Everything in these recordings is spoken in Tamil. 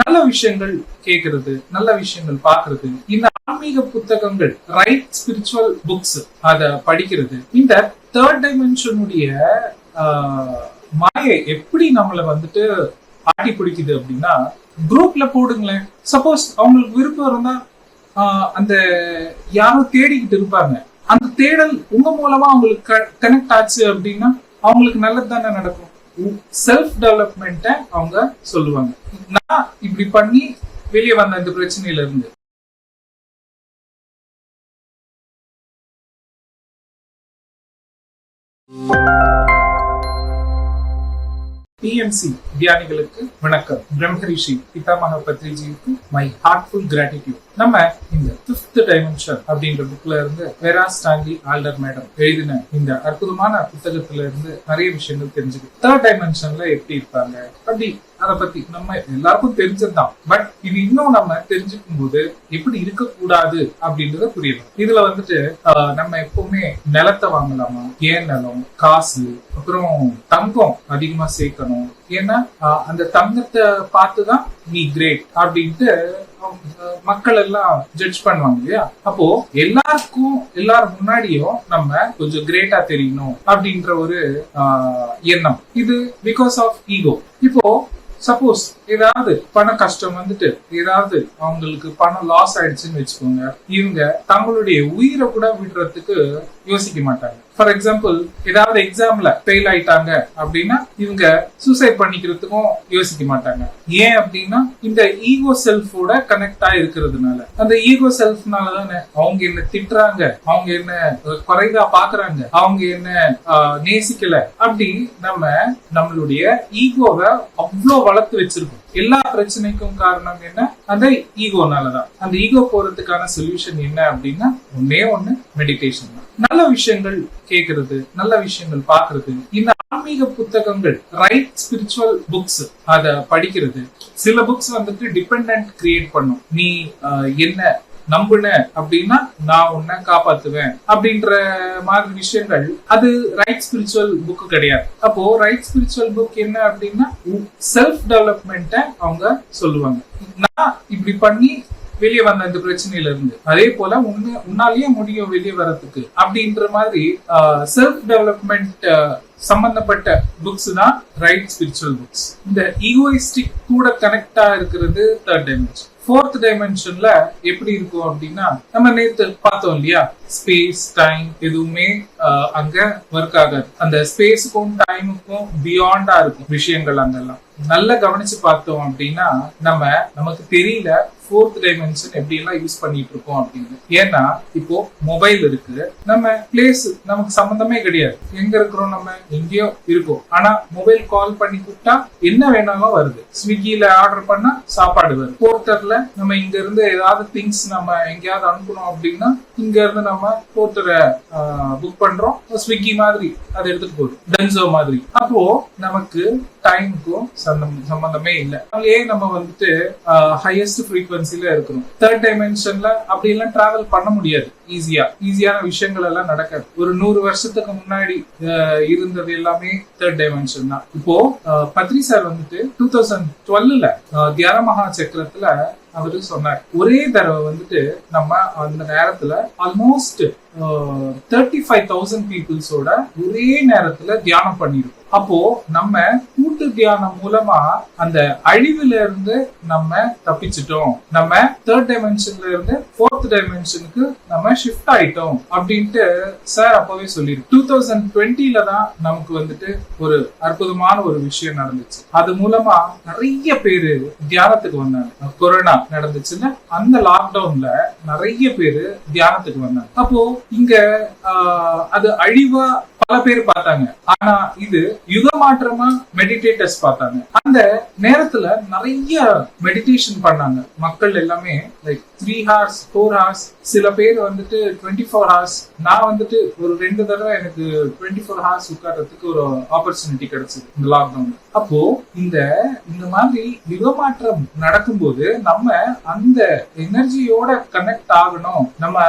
நல்ல விஷயங்கள் கேட்கறது நல்ல விஷயங்கள் பாக்குறது இந்த ஆன்மீக புத்தகங்கள் ரைட் ஸ்பிரிச்சுவல் புக்ஸ் அத படிக்கிறது இந்த தேர்ட் டைமென்ஷனுடைய மாயை எப்படி நம்மளை வந்துட்டு ஆட்டி பிடிக்குது அப்படின்னா குரூப்ல போடுங்களேன். சப்போஸ் அவங்களுக்கு விருப்பம் இருந்தா ஆஹ் அந்த யாரும் தேடிக்கிட்டு இருப்பாங்க. அந்த தேடல் உங்க மூலமா அவங்களுக்கு கனெக்ட் ஆச்சு அப்படின்னா அவங்களுக்கு நல்லது தானே நடக்கும். செல்ஃப் டெவலப்மெண்ட்டை அவங்க சொல்லுவாங்க. நான் இப்படி பண்ணி வெளியே வந்த இந்த பிரச்சனையில இருந்து பிஎம்சி தியானிகளுக்கு வணக்கம். பிரம்மரிஷி பிதாமக பத்ரிஜிக்கு மை ஹார்ட்ஃபுல் கிராட்டிடியூட் நம்ம இந்த பிப்த் டைமென்ஷன் அப்படின்ற புக்ல இருந்து வெரா ஸ்டான்லி ஆல்டர் மேடம் எழுதின இந்த அற்புதமான புத்தகத்துல இருந்து நிறைய விஷயங்கள் தெரிஞ்சுக்கணும் தேர்ட் டைமென்ஷன்ல எப்படி இருப்பாங்க? அப்படி அதை பத்தி நம்ம எல்லாருக்கும் தெரிஞ்சதுதான். பட் இது இன்னும் நம்ம தெரிஞ்சுக்கும் போது எப்படி இருக்கக்கூடாது அப்படின்றத புரியணும். இதுல வந்துட்டு ஆஹ், நம்ம எப்பவுமே நிலத்தை வாங்கலாமா? ஏன் நிலம்? காசு அப்புறம் தங்கம் அதிகமா சேர்க்கணும். ஏன்னா அந்த தங்கத்தை பார்த்துதான் நீ கிரேட் அப்படின்ட்டு மக்கள் எல்லாம் ஜட்ஜ் பண்ணுவாங்க இல்லையா? அப்போ எல்லாருக்கும் எல்லாரும் முன்னாடியும் நம்ம கொஞ்சம் கிரேட்டா தெரியணும் அப்படின்ற ஒரு ஆஹ், எண்ணம். இது பிகாஸ் ஆஃப் ஈகோ இப்போ சப்போஸ் ஏதாவது பண கஷ்டம் வந்துட்டு ஏதாவது அவங்களுக்கு பணம் லாஸ் ஆயிடுச்சுன்னு வச்சுக்கோங்க இவங்க தங்களுடைய உயிரை கூட விடுறதுக்கு யோசிக்க மாட்டாங்க. ஃபார் எக்ஸாம்பிள் ஏதாவது எக்ஸாம்ல ஃபெயில் ஆயிட்டாங்க அப்படின்னா இவங்க சூசைட் பண்ணிக்கிறதுக்கும் யோசிக்க மாட்டாங்க. ஏன் அப்படின்னா இந்த ஈகோ செல்ஃபோட கனெக்ட் இருக்கிறதுனால. அந்த ஈகோ செல்ஃப்னால தானே அவங்க என்ன திட்டுறாங்க அவங்க என்ன குறைதா பாக்குறாங்க அவங்க என்ன ஆஹ், நேசிக்கல. அப்படி நம்ம நம்மளுடைய ஈகோவை அவ்வளோ வளர்த்து வச்சிருக்கோம். எல்லா பிரச்சனைக்கும் காரணம் என்ன? அந்த ஈகோனாலதான் அந்த ஈகோ போறதுக்கான சொல்யூஷன் என்ன அப்படின்னா ஒன்னே ஒண்ணு மெடிடேஷன் தான். நல்ல விஷயங்கள் கேட்கறது நல்ல விஷயங்கள் பாக்குறது இந்த ஆன்மீக புத்தகங்கள் ரைட் ஸ்பிரிச்சுவல் புக்ஸ் அத படிக்கிறது சில புக்ஸ் வந்துட்டு டிபெண்ட் கிரியேட் பண்ணும். நீ என்ன நம்புன அப்படின்னா நான் உன்னை காப்பாத்துவேன் அப்படின்ற மாதிரி விஷயங்கள். அது ரைட் ஸ்பிரிச்சுவல் புக் கிடையாது. அப்போ ரைட் ஸ்பிரிச்சுவல் புக் என்ன அப்படின்னா செல்ஃப் டெவலப்மெண்ட்டை அவங்க சொல்லுவாங்க. நான் இப்படி பண்ணி வெளியே வந்த இந்த பிரச்சனையில இருந்து அதே போல உன்ன உன்னாலேயே முடியும் வெளியே வர்றதுக்கு அப்படின்ற மாதிரி செல்ஃப் டெவலப்மெண்ட் சம்பந்தப்பட்ட புக்ஸ் தான் ரைட் ஸ்பிரிச்சுவல் புக்ஸ் இந்த ஈகோயிஸ்டிக் கூட கனெக்டா இருக்கிறது தேர்ட் டைமென்ஷன் ஃபோர்த் டைமென்ஷன்ல எப்படி இருக்கும் அப்படின்னா நம்ம நேத்து பார்த்தோம் இல்லையா? ஸ்பேஸ் டைம் எதுவுமே அங்க ஒர்க் ஆகாது. அந்த ஸ்பேஸுக்கும் டைமுக்கும் பியாண்டா இருக்கும் விஷயங்கள் அங்கெல்லாம். நல்லா கவனிச்சு பார்த்தோம் அப்படின்னா நம்ம நமக்கு தெரியல ஃபோர்த் டைமென்ஷன் எப்படி எல்லாம் யூஸ் பண்ணிட்டு இருக்கோம் அப்படின்னு ஏன்னா இப்போ மொபைல் இருக்கு. நம்ம பிளேஸ் நமக்கு சம்பந்தமே கிடையாது. எங்க இருக்கிறோம் நம்ம? எங்கேயோ இருக்கோம். ஆனா மொபைல் கால் பண்ணி கூப்பிட்டா என்ன வேணாலும் வருது. ஸ்விக்கியில ஆர்டர் பண்ணா சாப்பாடு வருது. போர்ட்டர்ல நம்ம இங்க இருந்து ஏதாவது திங்ஸ் நம்ம எங்கேயாவது அனுப்பணும் அப்படின்னா இங்க இருந்து நம்ம போர்ட்டரை புக் பண்றோம். ஸ்விக்கி மாதிரி அதை எடுத்துட்டு போகுது. டென்சோ மாதிரி. அப்போ நமக்கு டைமுக்கும் சம்பந்தமே இல்லை. அதுலயே நம்ம வந்துட்டு ஹையஸ்ட் ஃப்ரீக்வன்சில இருக்கணும். தேர்ட் டைமென்ஷன்ல அப்படி எல்லாம் டிராவல் பண்ண முடியாது. ஈஸியா ஈஸியான விஷயங்கள் எல்லாம் நடக்காது. ஒரு நூறு வருஷத்துக்கு முன்னாடி இருந்தது எல்லாமே தேர்ட் டைமென்ஷன் தான். இப்போ பத்ரி சார் வந்துட்டு டூ தௌசண்ட் டுவெல்ல தியானமகா சக்கரத்துல அவரு சொன்னார். ஒரே தடவை வந்துட்டு நம்ம அந்த நேரத்துல ஆல்மோஸ்ட் தேர்ட்டி ஃபைவ் தௌசண்ட் பீப்புள்ஸோட ஒரே நேரத்துல தியானம் பண்ணிருக்கோம் அப்போ நம்ம கூட்டு தியானம் மூலமா அந்த அழிவுல இருந்து நம்ம தப்பிச்சிட்டோம். நம்ம தேர்ட் டைமென்ஷன்ல இருந்து ஃபோர்த் டைமென்ஷனுக்கு நம்ம ஷிஃப்ட் ஆயிட்டோம் அப்படின்ட்டு சார் அப்பவே சொல்லிருக்கு டூ தௌசண்ட் டுவெண்ட்டில தான் நமக்கு வந்துட்டு ஒரு அற்புதமான ஒரு விஷயம் நடந்துச்சு. அது மூலமா நிறைய பேரு தியானத்துக்கு வந்தாங்க. கொரோனா நடந்துச்சுன்னா அந்த லாக்டவுன்ல நிறைய பேரு தியானத்துக்கு வந்தாங்க. அப்போ இங்க ஆஹ், அது அழிவா பல பேர் பார்த்தாங்க. ஆனா இது யுக மாற்றமா மெடிடேட்டர்ஸ் பார்த்தாங்க. அந்த நேரத்துல நிறைய மெடிடேஷன் பண்ணாங்க. மக்கள் எல்லாமே like three hours four hours சில பேர் வந்துட்டு டுவெண்ட்டி ஃபோர் ஹார்ஸ் நான் வந்துட்டு ஒரு ரெண்டு தடவை எனக்கு டுவெண்ட்டி ஃபோர் ஹார்ஸ் உட்கார்றதுக்கு ஒரு ஆப்பர்ச்சுனிட்டி கிடைச்சது இந்த லாக்டவுன் அப்போ இந்த இந்த மாதிரி யுகமாற்றம் நடக்கும்போது நம்ம அந்த எனர்ஜியோட கனெக்ட் ஆகணும். நம்ம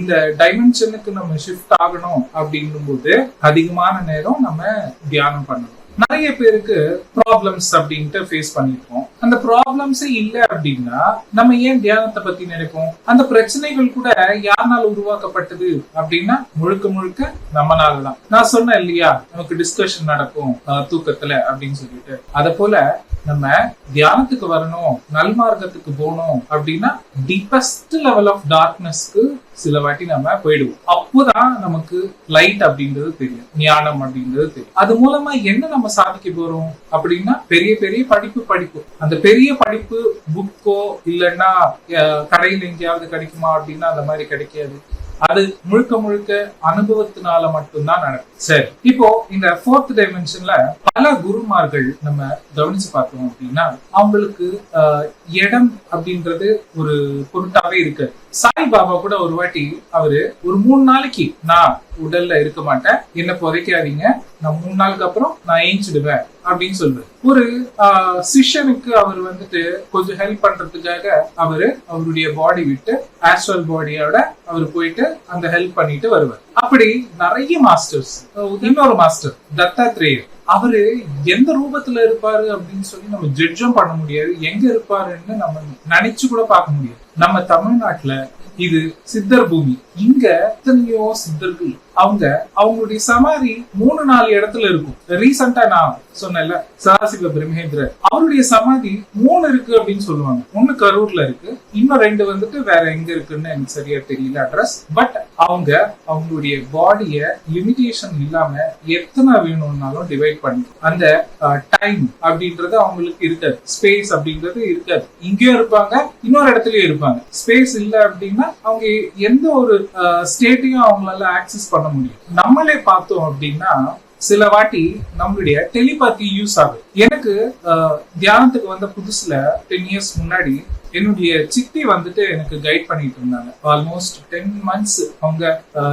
இந்த டைமென்ஷனுக்கு நம்ம ஷிஃப்ட் ஆகணும் அப்படின்னும் போது அதிகமான நேரம் நம்ம தியானம் பண்ணணும். நிறைய பேருக்கு ப்ராப்ளம்ஸ் அப்படின்ட்டு ஃபேஸ் பண்ணிருக்கோம் அந்த ப்ராப்ளம்ஸே இல்ல அப்படின்னா நம்ம ஏன் தியானத்தை பத்தி நினைப்போம்? அந்த பிரச்சனைகள் கூட யாருனால உருவாக்கப்பட்டது அப்படின்னா முழுக்க முழுக்க நம்மனால தான். நான் சொன்னேன் இல்லையா நமக்கு டிஸ்கஷன் நடக்கும் தூக்கத்துல அப்படின்னு சொல்லிட்டு. அத போல நம்ம தியானத்துக்கு வரணும் நல்மார்க்கத்துக்கு போகணும் அப்படின்னா டீப்பஸ்ட் லெவல் ஆஃப் டார்க்னஸ்க்கு சில வாட்டி நம்ம போயிடுவோம். அப்போதான் நமக்கு லைட் அப்படின்றது தெரியும் ஞானம் அப்படின்றது தெரியும். அது மூலமா என்ன நம்ம சாதிக்க போறோம் அப்படின்னா பெரிய பெரிய படிப்பு படிப்பு. அந்த பெரிய படிப்பு புக்கோ இல்லைன்னா அஹ், கடையில் எங்கேயாவது கிடைக்குமா அப்படின்னா அந்த மாதிரி கிடைக்காது. அது முழுக்க முழுக்க அனுபவத்தினால மட்டும்தான் நடக்கும். சரி. இப்போ இந்த ஃபோர்த் டைமென்ஷன்ல பல குருமார்கள் நம்ம கவனிச்சு பார்த்தோம் அப்படின்னா அவங்களுக்கு ஆஹ், இடம் அப்படின்றது ஒரு பொருட்டாவே இருக்கு. சாய் பாபா கூட ஒரு வாட்டி அவரு ஒரு மூணு நாளைக்கு நான் உடல்ல இருக்க மாட்டேன். என்ன புதைக்காதீங்க. நான் மூணு நாளுக்கு அப்புறம் நான் ஏஞ்சிடுவேன். அப்படின்னு சொல்லுவேன் ஒரு சிஷனுக்கு சிஷ்யனுக்கு அவர் வந்துட்டு கொஞ்சம் ஹெல்ப் பண்றதுக்காக அவரு அவருடைய பாடி விட்டு ஆஸ்ட்ரல் பாடியோட அவர் போயிட்டு அந்த ஹெல்ப் பண்ணிட்டு வருவார். அப்படி நிறைய மாஸ்டர்ஸ் இன்னொரு மாஸ்டர் தத்தாத்ரேயர். அவரு எந்த ரூபத்துல இருப்பாரு அப்படின்னு சொல்லி நம்ம ஜட்ஜும் பண்ண முடியாது. எங்க இருப்பாருன்னு நம்ம நினைச்சு கூட பார்க்க முடியாது. நம்ம தமிழ்நாட்டுல இது சித்தர் பூமி. இங்க எத்தனையோ சித்தர்கள் அவங்க அவங்களுடைய சமாதி மூணு நாலு இடத்துல இருக்கும். ரீசெண்டா நான் சொன்னேன்ல சதாசிவ பிரம்மேந்திரர். அவருடைய சமாதி மூணு இருக்கு அப்படின்னு சொல்லுவாங்க. ஒண்ணு கரூர்ல இருக்கு இன்னும் ரெண்டு வந்துட்டு வேற எங்க இருக்குன்னு எனக்கு சரியா தெரியல அட்ரஸ் பட் அவங்க அவங்களுடைய பாடிய லிமிடேஷன் இல்லாம எத்தனை வேணும்னாலும் டிவைட் பண்ணி அந்த டைம் அப்படின்றது அவங்களுக்கு இருக்காது. ஸ்பேஸ் அப்படின்றது இருக்காது. இங்கேயும் இருப்பாங்க இன்னொரு இடத்துலயும் இருப்பாங்க. ஸ்பேஸ் இல்ல அப்படின்னா அவங்க எந்த ஒரு ஸ்டேட்டையும் அவங்களால ஆக்சஸ் பண்ண முடியும். நம்மளே பார்த்தோம் அப்படின்னா சில வாட்டி நம்மளுடைய டெலிபாத்தி யூஸ் ஆகுது. எனக்கு தியானத்துக்கு வந்த புதுசுல டென் இயர்ஸ் முன்னாடி என்னுடைய சித்தி வந்துட்டு எனக்கு கைட் பண்ணிட்டு இருந்தாங்க. ஆல்மோஸ்ட் டென் மந்த்ஸ் அவங்க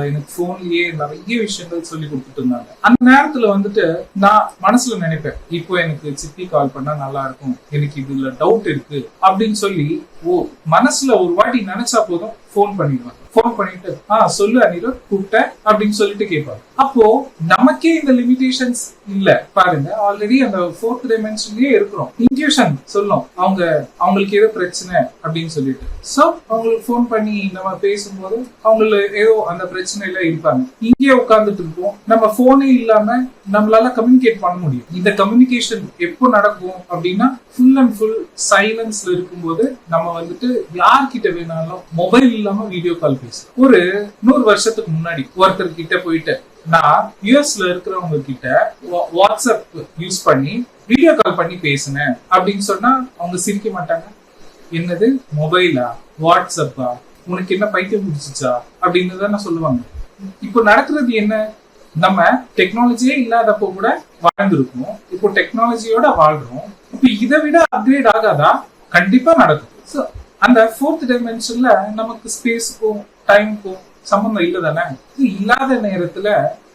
எனக்கு போன்லயே நிறைய விஷயங்கள் சொல்லி கொடுத்துட்டு இருந்தாங்க. அந்த நேரத்துல வந்துட்டு நான் மனசுல நினைப்பேன் இப்போ எனக்கு சித்தி கால் பண்ணா நல்லா இருக்கும். எனக்கு இதுல டவுட் இருக்கு. அப்படின்னு சொல்லி ஓ மனசுல ஒரு வாட்டி நினைச்சா போதும். ஃபோன் பண்ணிடுவாங்க ஃபோன் பண்ணிட்டு ஆ சொல்லு அனிருத் கூப்பிட்டேன் அப்படின்னு சொல்லிட்டு கேட்பாங்க அப்போ நமக்கே இந்த லிமிடேஷன்ஸ் இல்ல. பாருங்க ஆல்ரெடி அந்த ஃபோர்த் டைமென்ஷன்லயே இருக்கிறோம். இன்ட்யூஷன் சொல்லும் அவங்க அவங்களுக்கு ஏதோ பிரச்சனை அப்படின்னு சொல்லிட்டு. சோ அவங்களுக்கு ஃபோன் பண்ணி நம்ம பேசும்போது அவங்கள ஏதோ அந்த பிரச்சனையில இருப்பாங்க. இங்கே உட்கார்ந்துட்டு இருப்போம். நம்ம போனே இல்லாம நம்மளால கம்யூனிகேட் பண்ண முடியும். இந்த கம்யூனிகேஷன் எப்போ நடக்கும் அப்படின்னா ஃபுல் அண்ட் ஃபுல் சைலன்ஸ்ல இருக்கும்போது நம்ம வந்துட்டு யார்கிட்ட வேணாலும் மொபைல் இல்லாம வீடியோ கால் பேசும் ஒரு நூறு வருஷத்துக்கு முன்னாடி ஒருத்தர் கிட்ட போயிட்டு நான் யூஎஸ்ல இருக்கிறவங்க கிட்ட வா- வாட்ஸ்அப் யூஸ் பண்ணி வீடியோ கால் பண்ணி பேசினேன். அப்படின்னு சொன்னா அவங்க சிரிக்க மாட்டாங்க. என்னது? மொபைலா வாட்ஸ்அப்பா உனக்கு என்ன பைத்தியம் முடிச்சிச்சா அப்படின்னு தானே சொல்லுவாங்க. இப்போ நடக்கிறது என்ன? நம்ம டெக்னாலஜியே இல்லாதப்போ கூட வாழ்ந்துருக்கோம். இப்போ டெக்னாலஜியோட வாழ்றோம். இப்போ இதை விட அப்கிரேட் ஆகாதா? கண்டிப்பா நடக்கும். அந்த ஃபோர்த் டைமென்ஷன்ல நமக்கு ஸ்பேஸுக்கும் டைமுக்கும் சம்பந்தம் இல்லை தானே இது இல்லாத நேரத்துல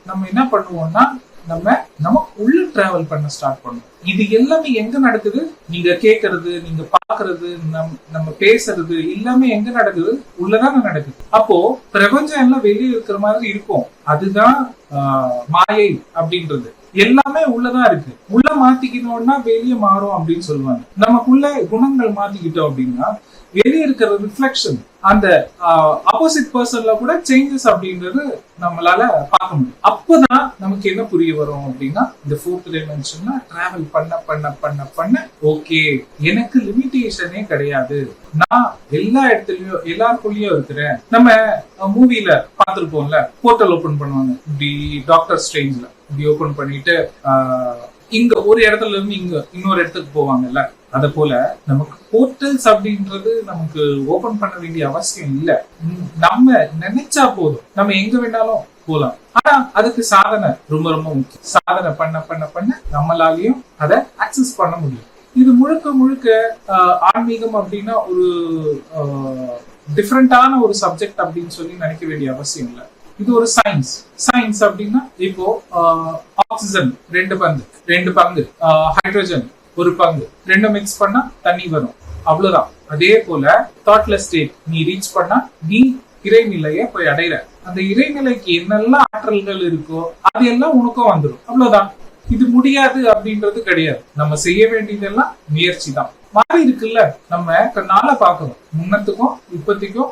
நம்ம என்ன பண்ணுவோம்னா நம்ம நம்ம உள்ள டிராவல் பண்ண ஸ்டார்ட் பண்ணும் இது எல்லாமே எங்க நடக்குது? நீங்க கேக்குறது நீங்க பாக்குறது நம் நம்ம பேசுறது எல்லாமே எங்க நடக்குது? உள்ளதானே நடக்குது. அப்போ பிரபஞ்சம் எல்லாம் வெளியே இருக்கிற மாதிரி இருக்கும். அதுதான் மாயை அப்படின்றது. எல்லாமே உள்ளதான் இருக்கு. உள்ள மாத்திக்கணும்னா வெளியே மாறும் அப்படின்னு சொல்லுவாங்க. நமக்குள்ள குணங்கள் மாத்திக்கிட்டோம் அப்படின்னா வெளியே இருக்கிற ரிஃப்ளெக்ஷன் அந்த ஆப்போசிட் பர்சன்ல கூட சேஞ்சஸ் அப்படின்றது நம்மளால பார்க்க முடியும். அப்பதான் நமக்கு என்ன புரிய வரும் அப்படின்னா இந்த ஃபோர்த் டைமென்ஷன்ல டிராவல் பண்ண பண்ண பண்ண பண்ண ஓகே எனக்கு லிமிட்டேஷனே கிடையாது. நான் எல்லா இடத்துலயும் எல்லாருக்குள்ளயும் இருக்கிறேன். நம்ம மூவில பார்த்துருப்போம்ல போர்ட்டல் ஓபன் பண்ணுவாங்க. இப்படி டாக்டர் ஸ்ட்ரேஞ்ச்ல இப்படி ஓபன் பண்ணிட்டு ஆஹ், இங்க ஒரு இடத்துல இருந்து இங்க இன்னொரு இடத்துக்கு போவாங்கல்ல? அத போல நமக்கு போர்ட்டல்ஸ் அப்படின்றது நமக்கு ஓபன் பண்ண வேண்டிய அவசியம் இல்ல. நம்ம நினைச்சா போதும். நம்ம எங்க வேணாலும் போலாம். ஆனா அதுக்கு சாதனை ரொம்ப ரொம்ப முக்கியம். சாதனை பண்ண பண்ண பண்ண நம்மளாலையும் அதை அக்சஸ் பண்ண முடியும். இது முழுக்க முழுக்க ஆஹ், ஆன்மீகம் அப்படின்னா ஒரு டிஃப்ரெண்டான ஒரு சப்ஜெக்ட் அப்படின்னு சொல்லி நினைக்க வேண்டிய அவசியம் இல்லை. இது ஒரு சயின்ஸ் சயின்ஸ் அப்படின்னா இப்போ ஆக்சிஜன் ரெண்டு பங்கு. ரெண்டு பங்கு. ஹைட்ரஜன் ஒரு பங்கு. ரெண்டும் மிக்ஸ் பண்ணா தண்ணி வரும். அவ்வளவுதான். அதே போல தாட்ல ஸ்டேட் நீ ரீச் பண்ணா நீ இறைநிலைய போய் அடையிற. அந்த இறைநிலைக்கு என்னெல்லாம் ஆற்றல்கள் இருக்கோ அது எல்லாம் உனக்கும் வந்துடும் அவ்வளவுதான். இது முடியாது அப்படின்றது கிடையாது. நம்ம செய்ய வேண்டியதெல்லாம் முயற்சி தான். மாறி இருக்குல்ல நம்ம கண்ணால பார்க்கணும். முன்னத்துக்கும் இப்பத்திக்கும்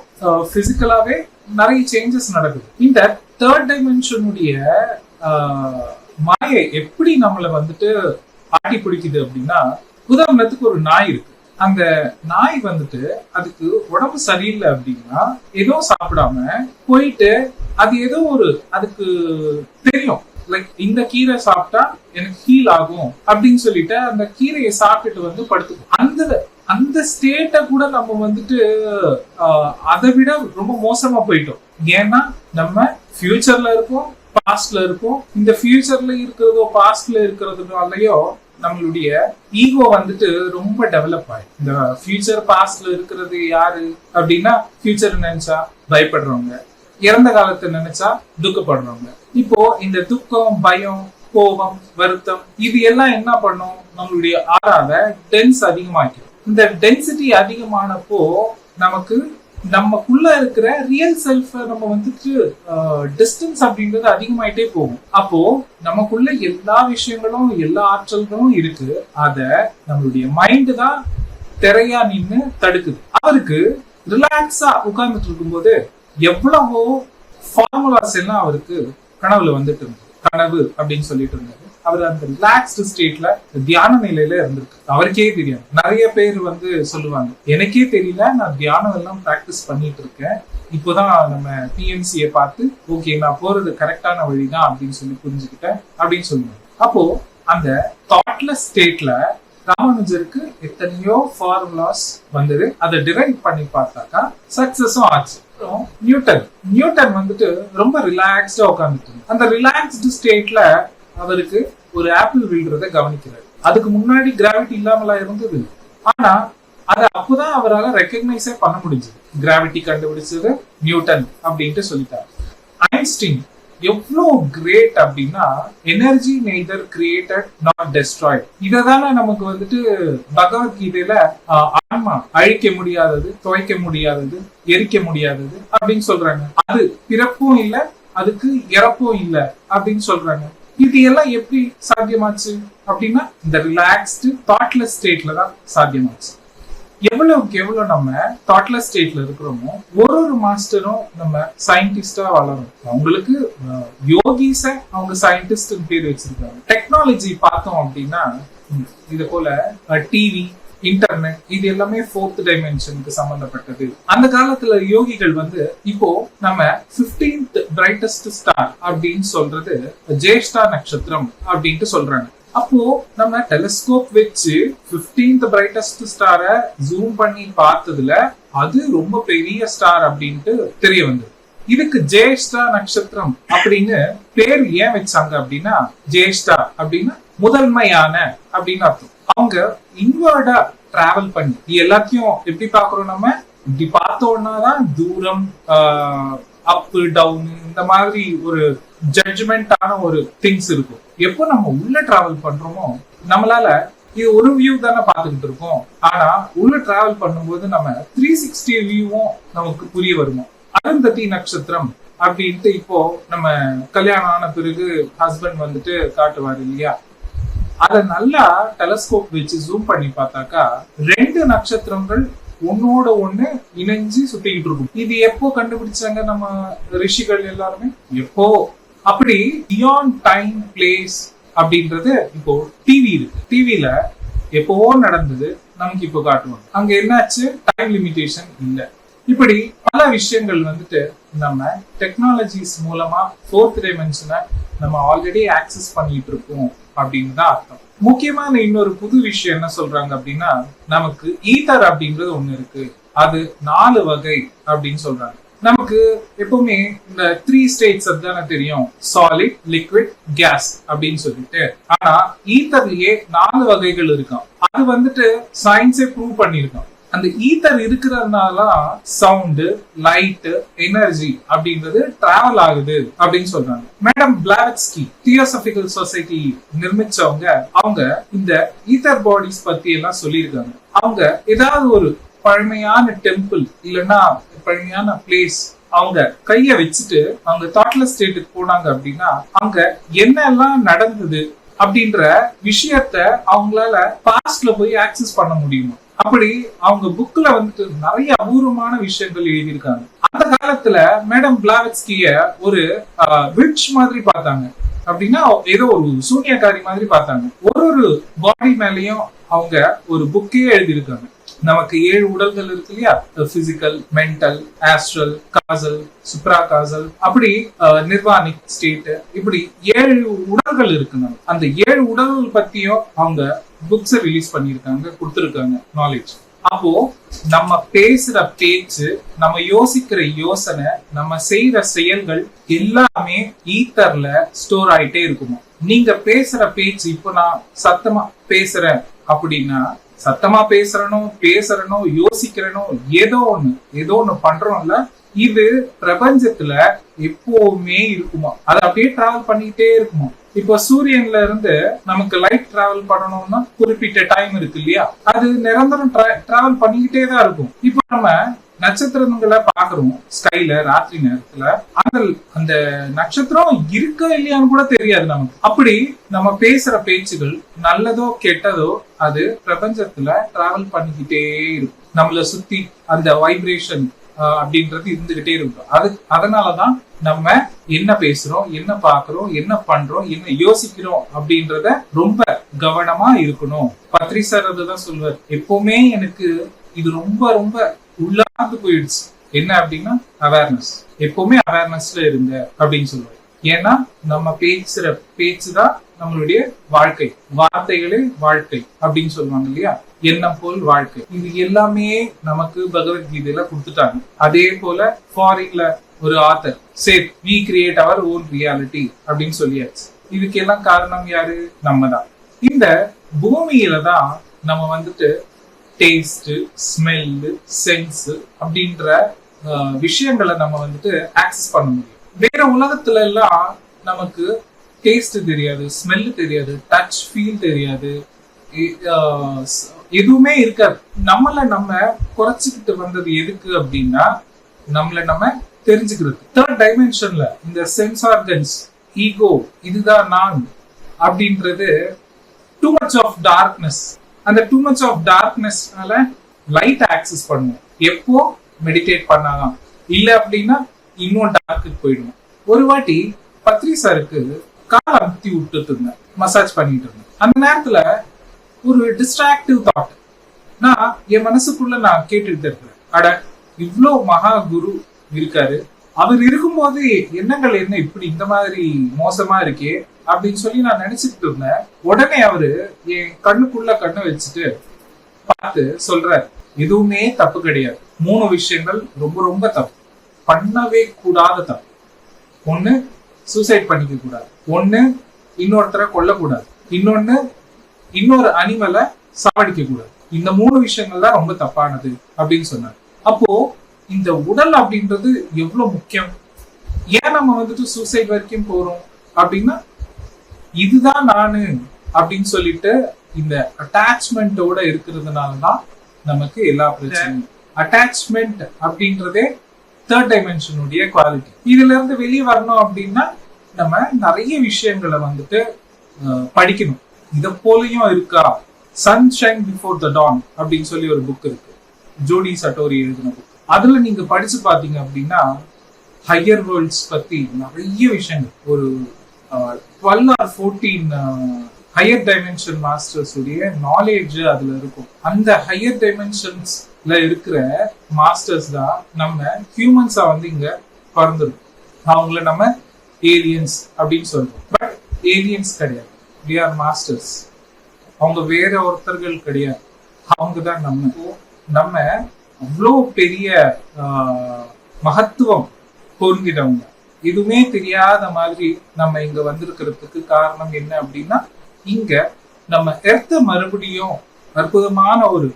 பிசிக்கலாவே நிறைய சேஞ்சஸ் நடக்குது. இந்த தேர்ட் டைமென்ஷனுடைய மாயை எப்படி நம்மளை வந்துட்டு ஆட்டி பிடிக்குது அப்படின்னா உதாரணத்துக்கு ஒரு நாய் இருக்கு. அந்த நாய் வந்துட்டு அதுக்கு உடம்பு சரியில்லை அப்படின்னா எதுவும் சாப்பிடாம போயிட்டு அது ஏதோ ஒரு அதுக்கு தெரியும். லைக் இந்த கீரை சாப்பிட்டா எனக்கு ஹீல் ஆகும் அப்படின்னு சொல்லிட்டு அந்த கீரையை சாப்பிட்டுட்டு வந்து படுத்துக்கும். அந்த அந்த ஸ்டேட்டை கூட நம்ம வந்துட்டு அதை விட ரொம்ப மோசமா போயிட்டோம். ஏன்னா நம்ம ஃபியூச்சர்ல இருக்கோம் பாஸ்ட்ல இருக்கோம். இந்த ஃபியூச்சர்ல இருக்கிறதோ பாஸ்ட்ல இருக்கிறதுனாலயோ நம்மளுடைய ஈகோ வந்துட்டு ரொம்ப டெவலப் ஆயிடும் இந்த ஃபியூச்சர் பாஸ்ட்ல இருக்கிறது யாரு? அப்படின்னா ஃபியூச்சர் நினைச்சா பயப்படுறவங்க. இறந்த காலத்தை நினைச்சா துக்கப்படுறவங்க. இப்போ இந்த துக்கம் பயம் கோபம் வருத்தம் இது எல்லாம் என்ன பண்ணும்? நம்மளுடைய ஆறாவை டென்ஸ் அதிகமாக்கும் இந்த டென்சிட்டி அதிகமானப்போ நமக்கு நமக்குள்ள இருக்கிற ரியல் செல்ஃப் நம்ம வந்துட்டு டிஸ்டன்ஸ் அப்படின்றது அதிகமாயிட்டே போகும். அப்போ நமக்குள்ள எல்லா விஷயங்களும் எல்லா ஆற்றல்களும் இருக்கு. அத நம்மளுடைய மைண்ட் தான் திரையா நின்னு தடுக்குது. அவருக்கு ரிலாக்ஸா உட்கார்ந்துட்டு இருக்கும்போது எவ்வளவோ ஃபார்முலாஸ் எல்லாம் அவருக்கு கனவுல வந்துட்டு இருந்தது. கனவு அப்படின்னு சொல்லிட்டு இருந்தாரு. அவர் அந்த ரிலாக்ஸ்டு ஸ்டேட்ல தியான நிலையில இருந்திருக்கு. அவருக்கே தெரியும் நிறைய பேர் வந்து சொல்லுவாங்க எனக்கே தெரியல நான் தியானம் எல்லாம் பிராக்டிஸ் பண்ணிட்டு இருக்கேன். இப்போதான் நம்ம பிஎம்சியை பார்த்து ஓகே நான் போறது கரெக்டான வழிதான் அப்படின்னு சொல்லி புரிஞ்சுக்கிட்டேன் அப்படின்னு சொல்லுவாங்க. அப்போ அந்த தாட்லெஸ் ஸ்டேட்ல ராமானுஜருக்கு எத்தனையோ ஃபார்முலாஸ் வந்தது. அதை டிரைவ் பண்ணி பார்த்தாக்கா சக்சஸும் ஆச்சு. அப்புறம் நியூட்டன். நியூட்டன் வந்துட்டு ரொம்ப ரிலாக்ஸ்டா உட்காந்துட்டு அந்த ரிலாக்ஸ்டு ஸ்டேட்ல அவருக்கு ஒரு ஆப்பிள் விழுறத கவனிக்கிறாரு. அதுக்கு முன்னாடி கிராவிட்டி இல்லாமலா இருந்தது ஆனா அது அப்போதான் அவரால் ரெக்கக்னைஸே பண்ண முடிஞ்சது. கிராவிட்டி கண்டுபிடிச்சது நியூட்டன் அப்படின்ட்டு சொல்லிட்டாரு. ஐன்ஸ்டீன் எவ்வளோ கிரேட் அப்படின்னா energy neither created not destroyed இததான நமக்கு வந்துட்டு பகவத்கீதையில ஆன்மா அழிக்க முடியாதது துவைக்க முடியாதது எரிக்க முடியாதது அப்படின்னு சொல்றாங்க. அது பிறப்பும் இல்ல அதுக்கு இறப்பும் இல்ல அப்படின்னு சொல்றாங்க. இது எல்லாம் எப்படி சாத்தியமாச்சு அப்படின்னா இந்த ரிலாக்ஸ்டு தாட்லெஸ் ஸ்டேட்ல தான் சாத்தியமாச்சு. எவ்வளவுக்கு எவ்வளவு நம்ம தாட்லெஸ் ஸ்டேட்ல இருக்கிறோமோ ஒரு ஒரு மாஸ்டரும் நம்ம சயின்டிஸ்டா வளரும். அவங்களுக்கு யோகிஸ அவங்க சயின்டிஸ்ட் பேர் வச்சிருக்காங்க. டெக்னாலஜி பார்த்தோம் அப்படின்னா இது போல டிவி இன்டர்நெட் இது எல்லாமே ஃபோர்த் டைமென்ஷனுக்கு சம்பந்தப்பட்டது. அந்த காலத்துல யோகிகள் வந்து இப்போ நம்ம பிப்டீன்த் பிரைட்டஸ்ட் ஸ்டார் அப்படின்னு சொல்றது ஜேஷ்டா நட்சத்திரம் அப்படின்ட்டு சொல்றாங்க. அப்போ நம்ம டெலிஸ்கோப் வச்சு பிப்டீன்த் பிரைட்டஸ்ட் ஸ்டாரை ஜூம் பண்ணி பார்த்ததுல அது ரொம்ப பெரிய ஸ்டார் அப்படின்ட்டு தெரிய வந்தது. இதுக்கு ஜேஷ்டா நட்சத்திரம் அப்படின்னு பேர் ஏன் வச்சாங்க அப்படின்னா ஜேஷ்டா அப்படின்னா முதன்மையான அப்படின்னு அர்த்தம். அவங்க இன்வர்டா டிராவல் பண்ணி எல்லாத்தையும் எப்படி பாக்குறோம் நம்ம? இப்படி பார்த்தோம்னா தான் தூரம் அப் டவுன் இந்த மாதிரி ஒரு ஜட்ஜ்மெண்டான ஒரு திங்ஸ் இருக்கும். எப்போ நம்ம உள்ள டிராவல் பண்றோமோ நம்மளால இது ஒரு வியூ தானே பார்த்துக்கிட்டு இருக்கோம். ஆனா உள்ள டிராவல் பண்ணும்போது நம்ம த்ரீ சிக்ஸ்டி வியூவும் நமக்கு புரிய வருமோ? அருந்ததி நட்சத்திரம் அப்படின்ட்டு இப்போ நம்ம கல்யாணம் ஆன பிறகு ஹஸ்பண்ட் வந்துட்டு காட்டுவார் இல்லையா? அத நல்லா டெலஸ்கோப் வச்சு ஜூம் பண்ணி பார்த்தாக்கா ரெண்டு நட்சத்திரங்கள் ஒன்னோட ஒண்ணு இணைஞ்சு சுத்திக்கிட்டு இருக்கும். இது எப்போ கண்டுபிடிச்சாங்க நம்ம ரிஷிகள் எல்லாருமே? எப்போ? அப்படி பியாண்ட் டைம் பிளேஸ் அப்படின்றது இப்போ டிவி இருக்கு. டிவில எப்பவோ நடந்தது நமக்கு இப்போ காட்டுவாங்க. அங்க என்னாச்சு? டைம் லிமிடேஷன் இல்லை. இப்படி பல விஷயங்கள் வந்துட்டு நம்ம டெக்னாலஜிஸ் மூலமா ஃபோர்த் டைமென்ஷனை நம்ம ஆல்ரெடி ஆக்சஸ் பண்ணிட்டு இருக்கோம். அப்படின்னு தான் அர்த்தம். முக்கியமான இன்னொரு புது விஷயம் என்ன சொல்றாங்க அப்படின்னா நமக்கு ஈதர் அப்படின்றது ஒண்ணு இருக்கு. அது நாலு வகை அப்படின்னு சொல்றாங்க. நமக்கு எப்பவுமே இந்த த்ரீ ஸ்டேட்ஸ் தானே தெரியும்? சாலிட் லிக்விட் கேஸ் அப்படின்னு சொல்லிட்டு. ஆனா ஈத்தர்லயே நாலு வகைகள் இருக்கும். அது வந்துட்டு சயின்ஸே ப்ரூவ் பண்ணிருக்கான் அந்த ஈத்தர் இருக்கிறதுனால சவுண்டு லைட் எனர்ஜி அப்படின்றது டிராவல் ஆகுது அப்படின்னு சொல்றாங்க. மேடம் பிளாவட்ஸ்கி தியோசபிக்கல் சொசைட்டி நிர்மிச்சவங்க அவங்க இந்த ஈத்தர் பாடிஸ் பத்தி எல்லாம் சொல்லியிருக்காங்க. அவங்க ஏதாவது ஒரு பழமையான டெம்பிள் இல்லைன்னா பழமையான பிளேஸ் அவங்க கைய வச்சுட்டு அவங்க தாட்லெஸ் ஸ்டேட்டுக்கு போனாங்க அப்படின்னா அங்க என்னெல்லாம் நடந்தது அப்படின்ற விஷயத்த அவங்களால பாஸ்ட்ல போய் ஆக்சஸ் பண்ண முடியுமா? அப்படி அவங்க புக்ல வந்துட்டு நிறைய அபூர்வமான விஷயங்கள் எழுதியிருக்காங்க. அந்த காலத்துல மேடம் பிளாவெட்ஸ்கிய ஒரு விட்ச் மாதிரி பார்த்தாங்க. அப்படின்னா ஏதோ ஒரு சூனியக்காரி மாதிரி பார்த்தாங்க. ஒரு ஒரு பாடி மேலயும் அவங்க ஒரு புக்கே எழுதியிருக்காங்க. நமக்கு ஏழு உடல்கள் இருக்கு இல்லையா? Physical mental astral causal supra causal அப்படி நிர்வாணிக் ஸ்டேட் இப்படி ஏழு உடல்கள் இருக்கு நமக்கு அந்த ஏழு உடல்கள் பத்தியும் அவங்க புக்ஸ் ரிலீஸ் பண்ணியிருக்காங்க கொடுத்துருக்காங்க நாலேஜ் அப்போ நம்ம பேசுற பேச்சு நம்ம யோசிக்கிற யோசனை நம்ம செய்யற செயல்கள் எல்லாமே ஈத்தர்ல ஸ்டோர் ஆயிட்டே இருக்குமா? நீங்க பேசுற பேச்சு இப்போ நான் சத்தமா பேசுறேன் அப்படின்னா சத்தமா பேசுறனோ பேசுறனோ யோசிக்கிறனோ ஏதோ ஒண்ணு ஏதோ ஒண்ணு பண்றோம்ல இது பிரபஞ்சத்துல எப்பவுமே இருக்குமா? அது அப்படியே டிராவல் பண்ணிக்கிட்டே இருக்குமா? இப்போ சூரியன்ல இருந்து நமக்கு லைட் டிராவல் பண்ணணும்னா குறிப்பிட்ட டைம் இருக்கு இல்லையா? அது நிரந்தரம் டிராவல் பண்ணிக்கிட்டே தான் இருக்கும். இப்போ நம்ம நட்சத்திரங்களை பாக்குறோம் ஸ்கைல ராத்திரி நேரத்துல. அந்த அந்த நட்சத்திரம் இருக்கா இல்லையான்னு கூட தெரியாது நமக்கு. அப்படி நம்ம பேசுற பேச்சுகள் நல்லதோ கெட்டதோ அது பிரபஞ்சத்துல டிராவல் பண்ணிக்கிட்டே இருக்கும். நம்மள சுத்தி அந்த வைப்ரேஷன் அப்படின்றது இருந்துகிட்டே இருக்கும். அது அதனாலதான் நம்ம என்ன பேசுறோம் என்ன பாக்குறோம் என்ன பண்றோம் என்ன யோசிக்கிறோம் அப்படின்றத ரொம்ப கவனமா இருக்கணும். பத்ரி சார் அதுதான் சொல்வார் எப்பவுமே எனக்கு இது ரொம்ப ரொம்ப உள்ளார்ந்து போயிடுச்சு. என்ன அப்படின்னா அவேர்னஸ் எப்பவுமே அவேர்னஸ்ல இருங்க அப்படின்னு சொல்லுவாங்க. ஏன்னா நம்ம பேசுற பேச்சு தான் நம்மளுடைய வாழ்க்கை. வார்த்தைகளே வாழ்க்கை அப்படின்னு சொல்லுவாங்க இல்லையா? எண்ணம் போல் வாழ்க்கை. இது எல்லாமே நமக்கு பகவத்கீதையில கொடுத்துட்டாங்க. அதே போல ஃபாரின்ல ஒரு author said we create our own reality அப்படின்னு சொல்லியாச்சு. இதுக்கெல்லாம் காரணம் யாரு? நம்ம தான் இந்த பூமியில தான் நம்ம வந்துட்டு டேஸ்ட்டு ஸ்மெல்லு சென்ஸு அப்படின்ற விஷயங்களை நம்ம வந்துட்டு ஆக்சஸ் பண்ண முடியும். வேற உலகத்துல எல்லாம் நமக்கு டேஸ்ட் தெரியாது ஸ்மெல் தெரியாது டச் ஃபீல் தெரியாது. எதுவுமே இருக்காது. நம்மள நம்ம குறைச்சிக்கிட்டு வந்தது எதுக்கு அப்படின்னா நம்மள நம்ம தெரிஞ்சுக்கிறது தேர்ட் டைமென்ஷன்ல இந்த சென்ஸ் ஆர்கன்ஸ் ஈகோ இதுதான் நான் அப்படின்றது டூ மச் ஆஃப் டார்க்னஸ் அந்த டூ மச் ஆஃப் டார்க்னஸ்னால லைட் ஆக்சஸ் பண்ணுவோம் எப்போ? மெடிடேட் பண்ணாதான். இல்லை அப்படின்னா இன்னும் டார்க்கு போயிடுவோம் ஒரு வாட்டி பத்ரி சாருக்கு கால் அமுத்தி விட்டுட்டு இருந்தேன். மசாஜ் பண்ணிட்டு இருந்தேன். அந்த நேரத்துல ஒரு டிஸ்ட்ராக்டிவ் தாட் நான் என் மனசுக்குள்ள நான் கேட்டுட்டு இருக்கிறேன். அட இவ்வளோ மகா குரு இருக்காரு. அவர் இருக்கும்போது எண்ணங்கள் என்ன இப்படி இந்த மாதிரி மோசமா இருக்கே? அப்படின்னு சொல்லி நான் நினைச்சிட்டு இருந்தேன். உடனே அவரு என் கண்ணுக்குள்ள கண்ணு வச்சுட்டு பார்த்து சொல்ற எதுவுமே தப்பு கிடையாது. மூணு விஷயங்கள் ரொம்ப ரொம்ப தப்பு. பண்ணவே கூடாத தப்பு. ஒண்ணு சூசைட் பண்ணிக்க கூடாது. ஒண்ணு இன்னொருத்தரை கொல்லக்கூடாது. இன்னொன்னு இன்னொரு அனிமலை சாவடிக்க கூடாது. இந்த மூணு விஷயங்கள் தான் ரொம்ப தப்பானது அப்படின்னு சொன்னார். அப்போ இந்த உடல் அப்படின்றது எவ்வளவு முக்கியம்? ஏன் நம்ம வந்துட்டு சூசைட் வரைக்கும் போறோம்? அப்படின்னா இதுதான் நானு அப்படின்னு சொல்லிட்டு இந்த அட்டாச்மெண்ட்டோட இருக்கிறதுனால தான் நமக்கு எல்லா பிரச்சனையும். அட்டாச்மெண்ட் அப்படின்றதே தேர்ட் டைமென்ஷனுடைய குவாலிட்டி இதுல இருந்து வெளியே வரணும் அப்படின்னா நம்ம நிறைய விஷயங்களை வந்துட்டு படிக்கணும். இத போலயும் இருக்கா? சன்ஷைன் பிஃபோர் த டான் அப்படின்னு சொல்லி ஒரு புக் இருக்கு. ஜோடி சட்டோரி எழுதின புக் அதுல நீங்க படிச்சு பாத்தீங்க அப்படின்னா ஹையர் வேர்ல்ட்ஸ் பத்தி நிறைய விஷயங்கள். ஒரு twelve or fourteen higher dimension masters உடைய நாலேஜ் அதுல இருக்கும். அந்த ஹையர் டைமென்ஷன்ஸ்ல இருக்கிற மாஸ்டர்ஸ் தான் நம்ம ஹியூமன்ஸா வந்து இங்க பிறந்திருக்கும் அவங்கள நம்ம ஏலியன்ஸ் அப்படின்னு சொல்றோம் பட் ஏலியன்ஸ் கிடையாது. வி ஆர் மாஸ்டர்ஸ் அவங்க வேற ஒருத்தர்கள் கிடையாது. அவங்க தான் நம்ம. நம்ம அவ்வளோ பெரிய மகத்துவம் பொருந்தினவங்க எதுவுமே தெரியாத மாதிரி நம்ம இங்க வந்திருக்கிறதுக்கு காரணம் என்ன அப்படின்னா இங்க நம்ம எர்த்த மறுபடியும் அற்புதமான ஒரு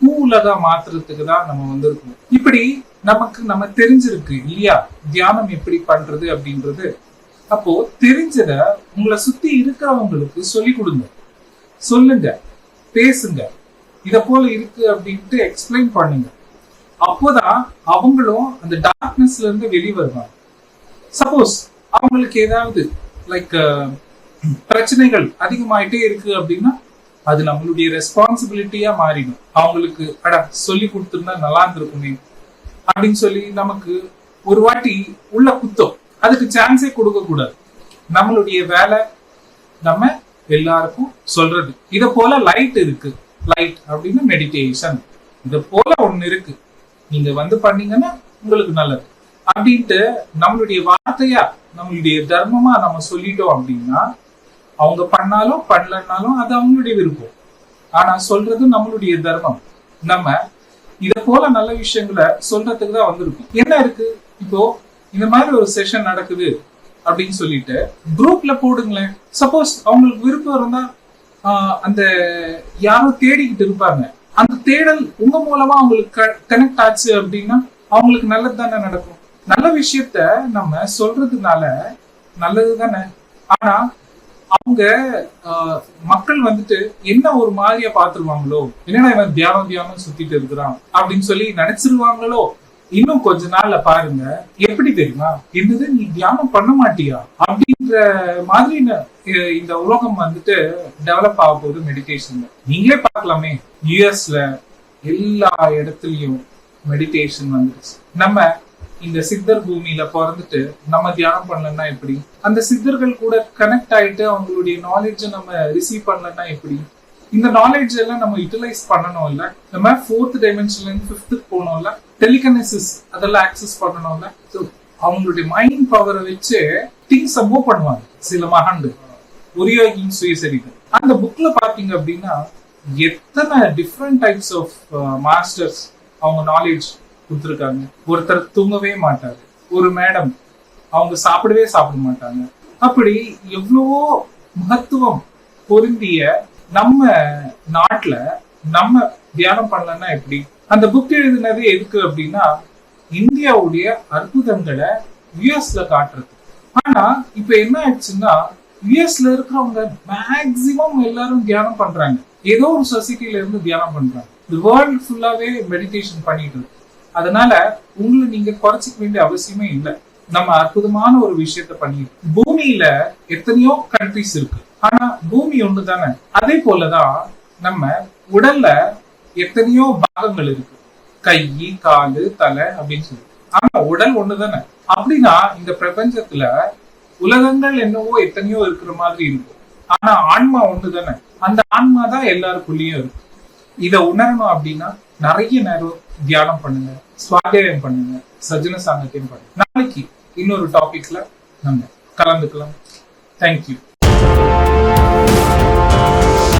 பூலகா மாத்துறதுக்கு தான் நம்ம வந்திருக்கோம். இப்படி நமக்கு நம்ம தெரிஞ்சிருக்கு இல்லையா? தியானம் எப்படி பண்றது அப்படின்றது. அப்போ தெரிஞ்சத உங்களை சுத்தி இருக்கிறவங்களுக்கு சொல்லி கொடுங்க. சொல்லுங்க. பேசுங்க. இத போல இருக்கு அப்படின்ட்டு எக்ஸ்பிளைன் பண்ணுங்க. அப்போதான் அவங்களும் அந்த டார்க்னஸ்ல இருந்து வெளியே வருவாங்க. சப்போஸ் அவங்களுக்கு ஏதாவது லைக் uh, பிரச்சனைகள் அதிகமாயிட்டே இருக்கு அப்படின்னா அது நம்மளுடைய ரெஸ்பான்சிபிலிட்டியா மாறிடும். அவங்களுக்கு அடா சொல்லி கொடுத்துருந்தா நல்லா இருந்திருக்குமே அப்படின்னு சொல்லி நமக்கு ஒரு வாட்டி உள்ள குத்தம். அதுக்கு சான்ஸே கொடுக்க கூடாது. நம்மளுடைய வேலை நம்ம எல்லாருக்கும் சொல்றது. இத போல லைட் இருக்கு. லைட் அப்படின்னு மெடிடேஷன் இத போல ஒண்ணு இருக்கு. நீங்க வந்து பண்ணீங்கன்னா உங்களுக்கு நல்லது. அப்படின்ட்டு நம்மளுடைய வார்த்தையா நம்மளுடைய தர்மமா நம்ம சொல்லிட்டோம் அப்படின்னா அவங்க பண்ணாலும் பண்ணலன்னாலும் அது அவங்களுடைய விருப்பம். ஆனா சொல்றது நம்மளுடைய தர்மம். நம்ம இத போல நல்ல விஷயங்களை சொல்றதுக்கு தான் வந்திருக்கோம். என்ன இருக்கு? இப்போ இந்த மாதிரி ஒரு செஷன் நடக்குது அப்படின்னு சொல்லிட்டு குரூப்ல போடுங்களேன். சப்போஸ் அவங்களுக்கு விருப்பம் இருந்தா ஆஹ், அந்த யாரோ தேடிக்கிட்டு இருப்பாங்க. அந்த தேடல் உங்க மூலமா அவங்களுக்கு கனெக்ட் ஆச்சு அப்படின்னா அவங்களுக்கு நல்லது தானே நடக்கும். நல்ல விஷயத்த நம்ம சொல்றதுனால நல்லது தானே ஆனா அவங்க ஆஹ், மக்கள் வந்துட்டு என்ன ஒரு மாதிரியா பாத்துருவாங்களோ என்னடா இவன் தியானம் தியானம் சுத்திட்டு இருக்கிறான் அப்படின்னு சொல்லி நினைச்சிருவாங்களோ? இன்னும் கொஞ்ச நாள்ல பாருங்க. எப்படி தெரியுமா? என்னது நீ தியானம் பண்ண மாட்டியா? அப்படின்ற மாதிரி இந்த உலகம் வந்துட்டு டெவலப் ஆக போகுது மெடிடேஷன்ல நீங்களே பார்க்கலாமே. யூஎஸ்ல எல்லா இடத்துலயும் மெடிடேஷன் வந்துருச்சு. நம்ம இந்த சித்தர் பூமியில பிறந்துட்டு நம்ம தியானம் பண்ணலன்னா எப்படி? அந்த சித்தர்கள் கூட கனெக்ட் ஆயிட்டு அவங்களுடைய நாலேஜை நம்ம ரிசீவ் பண்ணலன்னா எப்படி? இந்த நாலேஜ் எல்லாம் நம்ம யூட்டிலைஸ் பண்ணணும் இல்ல நம்ம ஃபோர்த் டைமென்ஷன்ல இருந்து ஃபிஃப்த்துக்கு போனோம்ல டெலிகனசிஸ் அதெல்லாம் ஆக்சஸ் பண்ணணும்ல? அவங்களுடைய மைண்ட் பவரை வச்சு திங்ஸ் மூவ் பண்ணுவாங்க. சில மகாண்டு உரியோகின் சுயசரிகள் அந்த புக்ல பாத்தீங்க அப்படின்னா எத்தனை டிஃப்ரெண்ட் டைப்ஸ் ஆஃப் மாஸ்டர்ஸ் அவங்க நாலேஜ் கொடுத்துருக்காங்க. ஒருத்தர் தூங்கவே மாட்டாரு. ஒரு மேடம் அவங்க சாப்பிடவே சாப்பிட மாட்டாங்க. அப்படி எவ்வளவோ மகத்துவம் பொருந்திய நம்ம நாட்டுல நம்ம தியானம் பண்ணலன்னா எப்படி? அந்த புக் எழுதினது எதுக்கு அப்படின்னா இந்தியாவுடைய அற்புதங்களை யுஎஸ்ல காட்டுறது. ஆனா இப்ப என்ன ஆயிடுச்சுன்னா யுஎஸ்ல இருக்கிறவங்க மேக்சிமம் எல்லாரும் தியானம் பண்றாங்க. ஏதோ ஒரு சொசைட்டில இருந்து தியானம் பண்றாங்க. இந்த வேர்ல்ட் ஃபுல்லாவே மெடிடேஷன் பண்ணிட்டு இருக்கு. அதனால உங்களை நீங்க குறைச்சிக்க வேண்டிய அவசியமே இல்லை. நம்ம அற்புதமான ஒரு விஷயத்த பண்ணிட்டு பூமியில எத்தனையோ கண்ட்ரிஸ் இருக்கு. ஆனா பூமி ஒண்ணு தானே? அதே போலதான் நம்ம உடல்ல எத்தனையோ பாகங்கள் இருக்கு. கை காலு தலை அப்படின்னு சொல்லி. ஆனா உடல் ஒண்ணு தானே? அப்படின்னா இந்த பிரபஞ்சத்துல உலகங்கள் என்னவோ எத்தனையோ இருக்கிற மாதிரி இருக்கும். ஆனா ஆன்மா ஒண்ணு தானே? அந்த ஆன்மா தான் எல்லாருக்குள்ளேயும் இருக்கும் இத உணரணும் அப்படின்னா நிறைய நேரம் தியானம் பண்ணுங்க. சுவாத்தியாயம் பண்ணுங்க சஜன சாங்கத்தையும் பண்ணுங்க. நாளைக்கு இன்னொரு டாபிக்ல நம்ம கலந்துக்கலாம். தேங்க்யூ